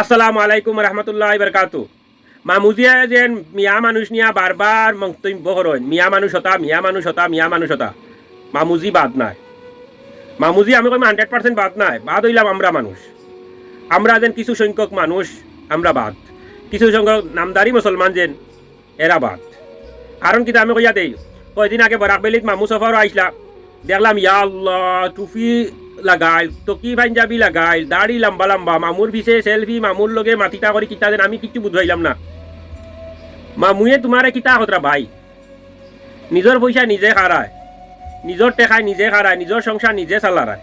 আসসালামু আলাইকুম রহমতুল্লাহ বরকাতু। মামুজিয়া যেন মিয়া মানুষ নিয়া বারবার মন্তব্য করেন। মিয়া মানুষ হতা মিয়া মানুষ হতা মিয়া মানুষ হতা মামুজি বাদ নাই। মামুজি আমি কই হান্ড্রেড পার্সেন্ট বাদ নাই। বাদ হইলাম আমরা মানুষ। আমরা যেন কিছু সংখ্যক মানুষ, আমরা বাদ। কিছু সংখ্যক নামদারি মুসলমান যেন এরা বাদ। কারণ কিতা আমি কইয়া দেই, কয়দিন আগে বরাক বেলিত মামু সফর আইসলা। দেখলাম, ইয়া আল্লাহ টুপি লাগাই, টকি পাঞ্জাবি লাগাই, দাড়ি লম্বা লম্বা মামুর পিছে সেলফি মামুর লগে মাতিটা করে কিতা দেন আমি কিছু বুঝাইলাম না। মামুয়ে তোমারে কিতা কতরা ভাই। নিজের পয়সা নিজে খারায় নিজের টেকায় নিজে খারায় নিজের সংসার নিজে চালারায়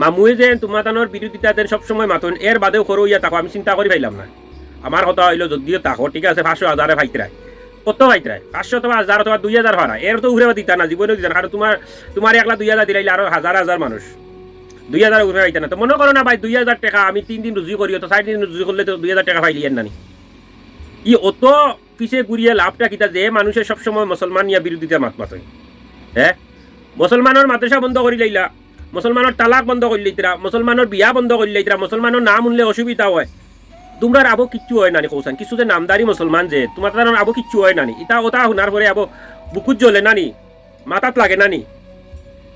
মামুয়ে যে তোমার তানোর বিরোধিতা দেন সবসময় মাতন এর বাদেও সরু ইয়া তাকো আমি চিন্তা করি পাইলাম না। আমার কথা হইল যদিও তাকো ঠিক আছে, পাঁচশো হাজারে ভাইতরায় কত ভাইতরায় পাঁচশো অথবা হাজার অথবা দুই হাজার ভাড়া এর তো উড়ে দিতা না জীবনে দিতা না। কারণ তোমার তোমার একলা দুই হাজার দিলাইলে আরও হাজার হাজার মানুষ। দুই হাজার উঠে পাইতে না। তো মনে করো না ভাই, দুই হাজার টাকা আমি তিন দিন রুজি করি তো চার দিন রুজি করলে তো দুই হাজার টাকা পাইলি এর নানি। ই অত পিছে ঘুরিয়ে লাভটা কিতা যে মানুষের সবসময় মুসলমান নিয়ে বিরোধিতা মাত মাতই হ্যাঁ মুসলমানের মাদ্রাসা বন্ধ করি লাইলা। মুসলমানের তালাক বন্ধ কৰি লইতরা মুসলমানের বিয়া বন্ধ কৰি লইতরা মুসলমানের নাম শুনলে অসুবিধা হয়। তোমরা আবো কিচ্ছু হয় নানি কৌসান কিছু যে নামদারি মুসলমান যে তোমার তার আবো কিচ্ছু হয় নানি। ইটা ওটা শুনার পরে আবো বুকুত জ্বলে নানি, মাথাত লাগে নানি।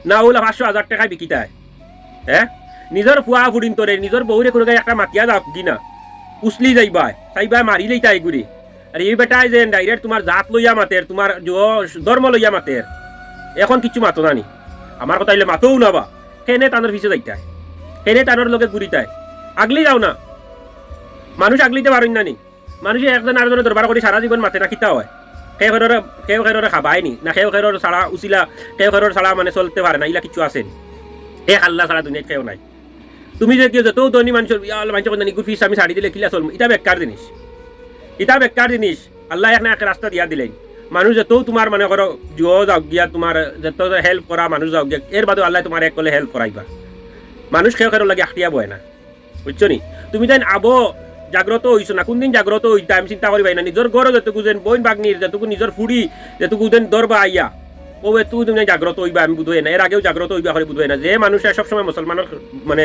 না ওলা পাঁচশো হাজার টাকায় বিকিতায় হ্যাঁ নিজের ফুয়া ফুডিন তোরে নিজের বউরে কোনো একটা মাতিয়া যাও কিনা। উসলি যাইবাই তাইবাই মারি লইতা এগুলি আর এই বেটাই যে ডাইরেক্ট তোমার জাত লইয়া মাতের তোমার ধর্ম লইয়া মাতের এখন কিচ্ছু মাতো নানি। আমার কথা হইলে মাতও না বা কেনে তানোর পিছে যাইতায় কেনে তানোর লগে ঘুরিতায় আগলি যাও না। মানুষ আগলিতে পারেন নানি। মানুষে একজন আরেকজনের দরবার করে সারা জীবন মাতে না কিতা হয়। কেউ খেরোরে কেউ খেরোরে খাবাই নি, না কেউ খেরোর ছাড়া উচিলা, কেউ খেরোর ছাড়া মানে চলতে পারে না, ইলা কিছু আছে হে আল্লাহ ছাড়া দুনিয়াত কেউ নাই। তুমি যে যত ধনী মানুষের মানুষ নিগুর ফিস আমি ছাড়ি দিলে কিলা চলবো এটা বেকার জিনিস এটা বেকার জিনিস আল্লাহ এখন এক রাস্তা দিয়া দিলেন মানুষ যত তোমার মানে করো জুয়ো যাওক গিয়া তোমার যত হেল্প করা মানুষ যাওক গিয়া এর বাদেও আল্লাহ তোমার এক কলে হেল্প করাইবা মানুষ খেয়ে খেয়ে লাগে আখটিয়া বয় না। বুঝছ নি? তুমি তাই আবো জাগ্রত হইছো না? কোনদিন জাগ্রত হইতা আমি চিন্তা করিবাই না। নিজের ঘর যতটুকু যেন বইন বাগনির যতটুকু নিজের ফুড়ি যেটুকু যেন দরবা আইয়া ও এতু তুমি জাগ্রত হইবা, আমি বুধই না এর আগেও জাগ্রত হইবা করে বুধই না যে মানুষে সবসময় মুসলমানের মানে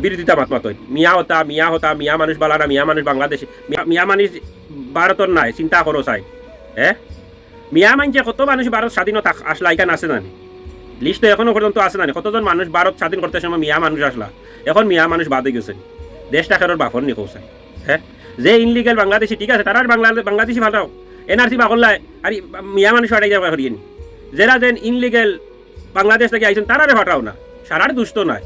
বিরোধিতা মাত মাতই মিয়া হতা মিয়া হতা, মিয়া মানুষ বালানা মিয়া মানুষ বাংলাদেশি। মিয়া- মানুষ ভারতর নাই, চিন্তা করো চাই। হ্যাঁ মিয়া মানছে কত মানুষ ভারত স্বাধীনতা আসলা এখানে আছে না লিস্টে এখনও পর্যন্ত আছে না কতজন মানুষ ভারত স্বাধীন করতে সময় মিয়া মানুষ আসলা এখন মিয়া মানুষ বাদ গেছে। দেশটা খেরোর বাফর নি কৌশাই হ্যাঁ যে ইনলিগেল বাংলাদেশি, ঠিক আছে, তারা বাংলা বাংলাদেশি ভালো। এনআরসি বাকল্লায় আর, মিয়া মানুষ হাটাই যাওয়া করিয়েনি যারা যেন ইনলিগেল বাংলাদেশ থেকে আইছেন তারারে ফাটাও না। সারার দুষ্ট নয়।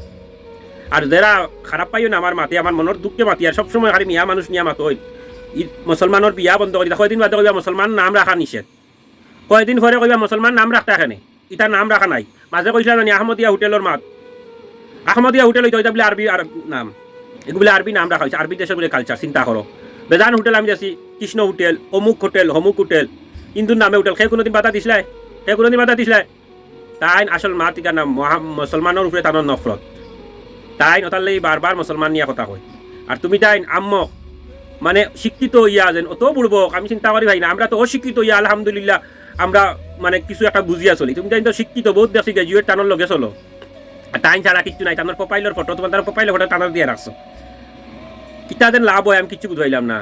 আর যারা খারাপ পাইও না, আমার মাতি, আমার মনের দুঃখে মাতি, আর সবসময় খালি মিয়া মানুষ নিয়া মাতো মুসলমানের বিয়া বন্ধ করি কয়দিন বাদে কইবা মুসলমান নাম রাখা নিষেধ। কয়দিন পরে কইবা মুসলমান নাম রাখতে এখানে। ইটা নাম রাখা নাই। মাঝে কইছিলা জানি, আহমদিয়া হোটেলের মাত। আহমদিয়া হোটেল হইতে বলে আরবি আর নাম। এগুলো আরবি নাম রাখা হয়েছে, আরবি দেশের বলে কালচার চিন্তা করো। বেজান হোটেল আমি যাচ্ছি, কৃষ্ণ হোটেল, অমুক হোটেল হমুক হোটেল হিন্দুর নামে হোটেল, সেই কোনোদিন বাধা দিছিলাই? সেই কোনোদিন বাধা দিছিলাই? তাই আসল মা টিকা নাম মহা মুসলমানের উপরে তানোর নফরত। তাই ওটার বারবার মুসলমান নিয়ে কথা কয়। আর তুমি তাই আম্মক মানে শিক্ষিত ইয়া যেন অত বুড়বক আমি চিন্তা করি ভাই না আমরা তো অশিক্ষিত ইয়া আলহামদুলিল্লাহ, আমরা মানে কিছু একটা বুঝিয়া চলি। তুমি তাই তো শিক্ষিত, বহুত দেখছি গ্রাজুয়েট টানোর লগে চলো। আর টাইম ছাড়া কিচ্ছু নাই টানোর প্রোফাইলের ফটো তোমার তার প্রোফাইলের ফটো টানোর দিয়ে রাখছো কিতা যেন লাভ হয়, আমি কিচ্ছু বুঝাইলাম না।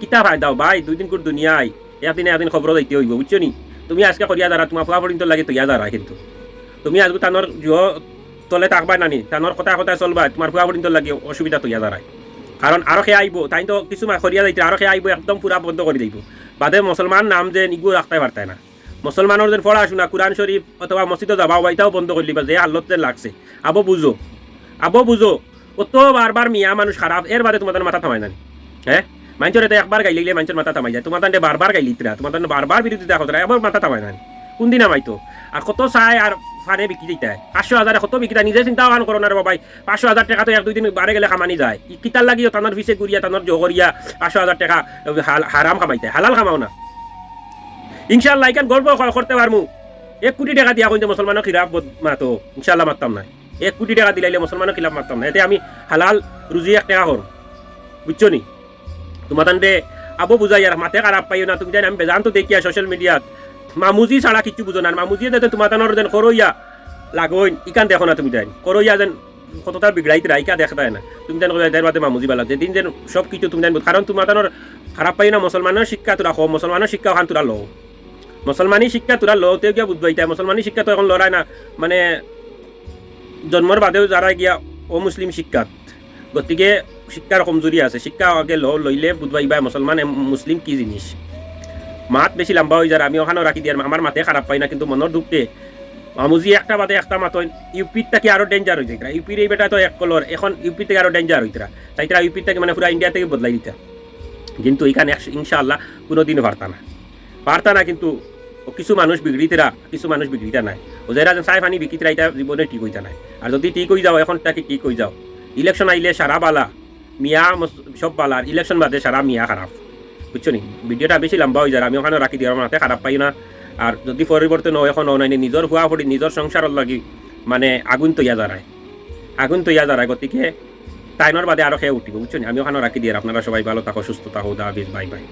কিতা ভাই দাও ভাই, দুই দিন করে দুনিয়ায় একদিনে একদিন খবর দিতে হইব, বুঝছ নি? তুমি আজকে করিয়া দাঁড়া, তোমার ফুয়া পর্যন্ত লাগে তৈয়া দাঁড়া কিন্তু। তুমি আজকে তানোর জুয় তলে থাকবা নানি, তানোর কথা কথা চলবা, তোমার ফুয়া পর্যন্ত লাগে অসুবিধা তৈয়া দাঁড়ায়। কারণ আরও সে আইব, তাই তো কিছু সরিয়া যাইতে, আরও সে আইব, একদম পুরা বন্ধ করে দিব। বাদে মুসলমান নাম যে ইগু রাখতে পারতায় না। মুসলমানের যে পড়াশোনা কোরআন শরীফ অথবা মসজিদে যাবা ওইটাও বন্ধ করে দিবা, যে হালত যেন লাগছে। আবো বুঝো আবো বুঝো অত বারবার মিয়া মানুষ খারাপ এর বাদে তোমাদের মাথা থামাই নানি হ্যাঁ? মানুষের এটা একবার গাইলে মানুষের মাথা থামাই যায়। তান্ডে বারবার গাইলিতরা তোমার তান্ডে বারবার বিরোধিতা কথা এবার মাথা থামাই নানি কোন দিন আমাইতো আর কত চাই আর ফানে বিক্রি দিতে পাঁচশো হাজার কত বিক্রি নিজে চিন্তা ভান করো না বাবাই। পাঁচশো হাজার টাকা তো এক দুই দিন বারে গেলে কামানি যায়। কিতার লাগিও, তানোর পিছে গুড়িয়া তানোর জগরিয়া পাঁচশো হাজার টাকা হারাম কামাইতে হালাল কামাও না। ইনশাল্লাহ ইকান গর্ব করতে পারমু। এক কোটি টাকা দিয়া কিন্তু মুসলমানের বদ- মাতো। ইনশাল্লাহ মারতাম না। এক কোটি টাকা দিলাইলে মুসলমানের খিলাফ মারতাম না। এতে আমি হালাল রুজি এক টাকা করো বুঝছ নি? তোমার তান্ডে আবো বুঝাই আর মাথে খারাপ পাইও না। তুমি জানি, আমি বেজান তো দেখি সোশ্যাল মিডিয়াত মামুজি ছাড়া কিচ্ছু বুঝো না। মামুজি যেন তোমার তানোর যেন করইয়া লাগইন ইকান দেখো না তুমি জানি করইয়া যেন কতটা বিগড়াইতে রাইকা দেখা দেয় না। তুমি যেন এদের বাদে মামুজি বালা। যেদিন যেন সব কিছু তুমি জানব কারণ তোমার তানোর খারাপ পাই না মুসলমানের শিক্ষা তোরা কম মুসলমানের শিক্ষা ওখান তোরা লও মুসলমানি শিক্ষা তোরা লও তেও গিয়া বুঝবাই তাই? মুসলমানি শিক্ষা তো এখন লড়াই না। মানে জন্মর বাদেও যারা গিয়া অমুসলিম শিক্ষাত। গতিকে শিক্ষার কমজোরি আছে। শিক্ষা আগে ল লইলে বুধবাই মুসলমান এম- মুসলিম কি জিনিস মাত বেশি লম্বা হয়ে যায় আমি ওখানেও রাখি দিয়ে আমার মাতে খারাপ পাই না, কিন্তু মনের দুঃখে মামুজি একটা বাদে একটা মাত ইউপির থেকে আরও ডেঞ্জার হয়ে যায় ইউপির এই বেটা তো এক কলর এখন ইউপি থেকে আরও ডেঞ্জার হইতরা তাইতরা ইউপির থেকে মানে পুরা ইন্ডিয়া থেকে বদলাই দিতা। কিন্তু এখানে ইনশাআল্লাহ কোনোদিন পারতা না পারতা না কিন্তু কিছু মানুষ বিগড়িতেরা কিছু মানুষ বিগড়িতা নাই। ও যারা চাই পানি বিকিতরা এটা জীবনে ঠিক হইতা নাই। আর যদি ঠিক হয়ে যাও, এখন তাকে ঠিক হয়ে যাও। ইলেকশন আইলে সারা বালা, মিয়া সব বালা আর ইলেকশন বাদে সারা মিয়া খারাপ বুঝছ নি? ভিডিওটা বেশি লম্বা হয়ে যায়, আমি ওখানে রাখি দিই আমার মাথায় খারাপ পাই না। আর যদি পরিবর্তন হয়, এখন অনাইনে নিজের হুয়া পড়ি নিজের সংসারের লাগি মানে আগুন তৈয়া যারায় আগুন তৈয়া যারায় গতিকে টাইমের বাদে আরও খেয়ে উঠিব বুঝছ আমি ওখানে রাখি দিয়ে আপনারা সবাই ভালো থাকো, সুস্থ থাকো, দা বাই বাই।